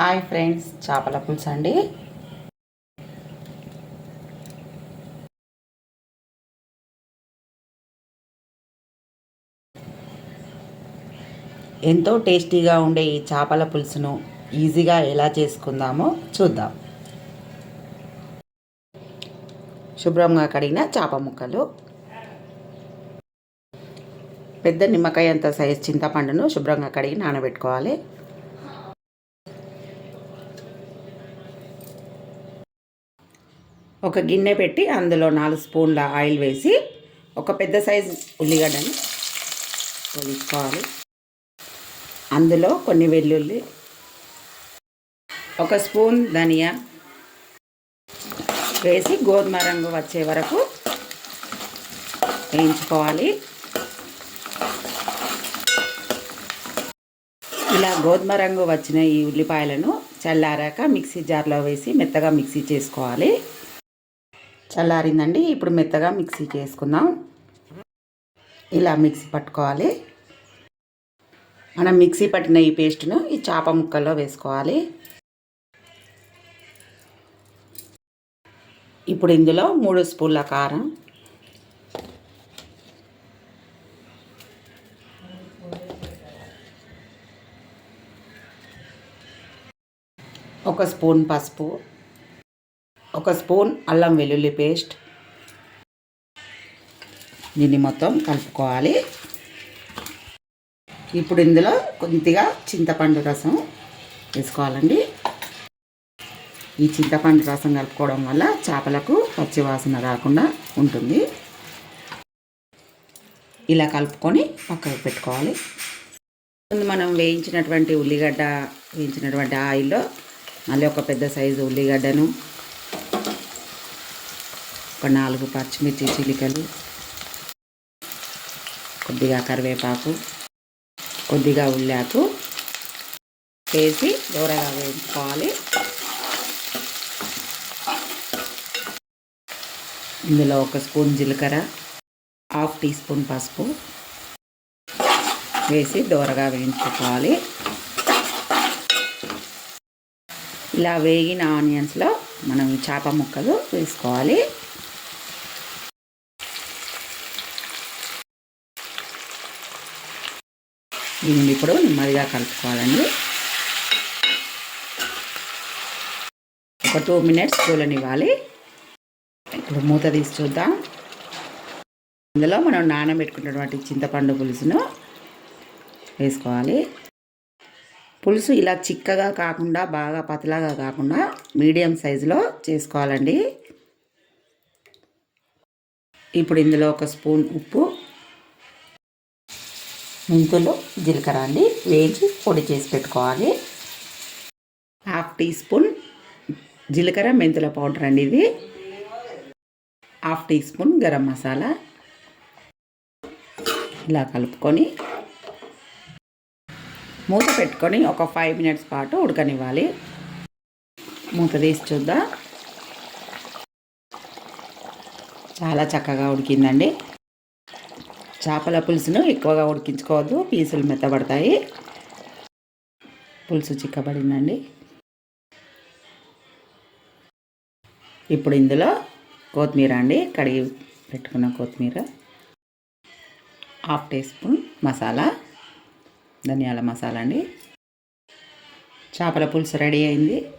Hi friends చేపల పులుసు అండి. ఎంతో టేస్టీగా ఉండే ఈ చేపల పులుసును ఈజీగా ఎలా చేసుకుందామో చూద్దాం. శుభ్రంగా కడిగిన చేప ముక్కలు. పెద్ద నిమ్మకాయ అంత సైజ్ చింతపండును శుభ్రంగా కడిగి నానబెట్టుకోవాలి. ఒక గిన్నె పెట్టి అందులో నాలుగు స్పూన్ల ఆయిల్ వేసి ఒక పెద్ద సైజు ఉల్లిగడ్డను తీసుకోవాలి అందులో కొన్ని వెల్లుల్లి ఒక స్పూన్ ధనియా వేసి గోధుమ రంగు వచ్చే వరకు వేయించుకోవాలి. ఇలా గోధుమ రంగు వచ్చిన ఈ ఉల్లిపాయలను చల్లారాక మిక్సీ జార్లో వేసి మెత్తగా మిక్సీ చేసుకోవాలి. చల్లారిందండి. ఇప్పుడు మెత్తగా మిక్సీ చేసుకుందాం. ఇలా మిక్సీ పట్టుకోవాలి. మనం మిక్సీ పట్టిన ఈ పేస్ట్ను ఈ చేప ముక్కల్లో వేసుకోవాలి. ఇప్పుడు ఇందులో మూడు స్పూన్ల కారం. ఒక స్పూన్ పసుపు. ఒక స్పూన్ అల్లం వెల్లుల్లి పేస్ట్. దీన్ని మొత్తం కలుపుకోవాలి. ఇప్పుడు ఇందులో కొద్దిగా చింతపండు రసం వేసుకోవాలండి. ఈ చింతపండు రసం కలుపుకోవడం వల్ల చేపలకు పచ్చివాసన రాకుండా ఉంటుంది. ఇలా కలుపుకొని పక్కకు పెట్టుకోవాలి. మనం వేయించినటువంటి ఉల్లిగడ్డ వేయించినటువంటి ఆయిల్లో మళ్ళీ ఒక పెద్ద సైజు ఉల్లిగడ్డను ఒక నాలుగు పచ్చిమిర్చి చిలికలు కొద్దిగా కరివేపాకు కొద్దిగా ఉల్లాకు వేసి దూరగా వేయించుకోవాలి ఇందులో ఒక స్పూన్ జీలకర్ర హాఫ్ టీ స్పూన్ పసుపు వేసి దూరగా వేయించుకోవాలి. ఇలా వేగిన ఆనియన్స్లో మనం చేప ముక్కలు వేసుకోవాలి. దీన్ని ఇప్పుడు నెమ్మదిగా కలుపుకోవాలండి. ఒక టూ మినిట్స్ కూలనివ్వాలి ఇప్పుడు మూత తీసి చూద్దాం. ఇందులో మనం నానబెట్టుకున్నటువంటి చింతపండు పులుసును వేసుకోవాలి. పులుసు ఇలా చిక్కగా కాకుండా బాగా పతలాగా కాకుండా మీడియం సైజులో చేసుకోవాలండి. ఇప్పుడు ఇందులో ఒక స్పూన్ ఉప్పు మెంతులు జీలకర్ర అండి వేసి పొడి చేసి పెట్టుకోవాలి. హాఫ్ టీ స్పూన్ జీలకర్ర మెంతుల పౌడర్ అండి ఇది. Half teaspoon garam masala. ఇలా కలుపుకొని మూత పెట్టుకొని ఒక ఫైవ్ మినిట్స్ పాటు ఉడకనివ్వాలి. మూత తీసి చూద్దాం. చాలా చక్కగా ఉడికిందండి. చేపల పులుసును ఎక్కువగా ఉడికించుకోవద్దు పీసులు మెత్తబడతాయి. పులుసు చిక్కబడిందండి. ఇప్పుడు ఇందులో కొత్తిమీర అండి కడిగి పెట్టుకున్న కొత్తిమీర. హాఫ్ టీ స్పూన్ మసాలా ధనియాల మసాలా అండి. చేపల పులుసు రెడీ అయింది.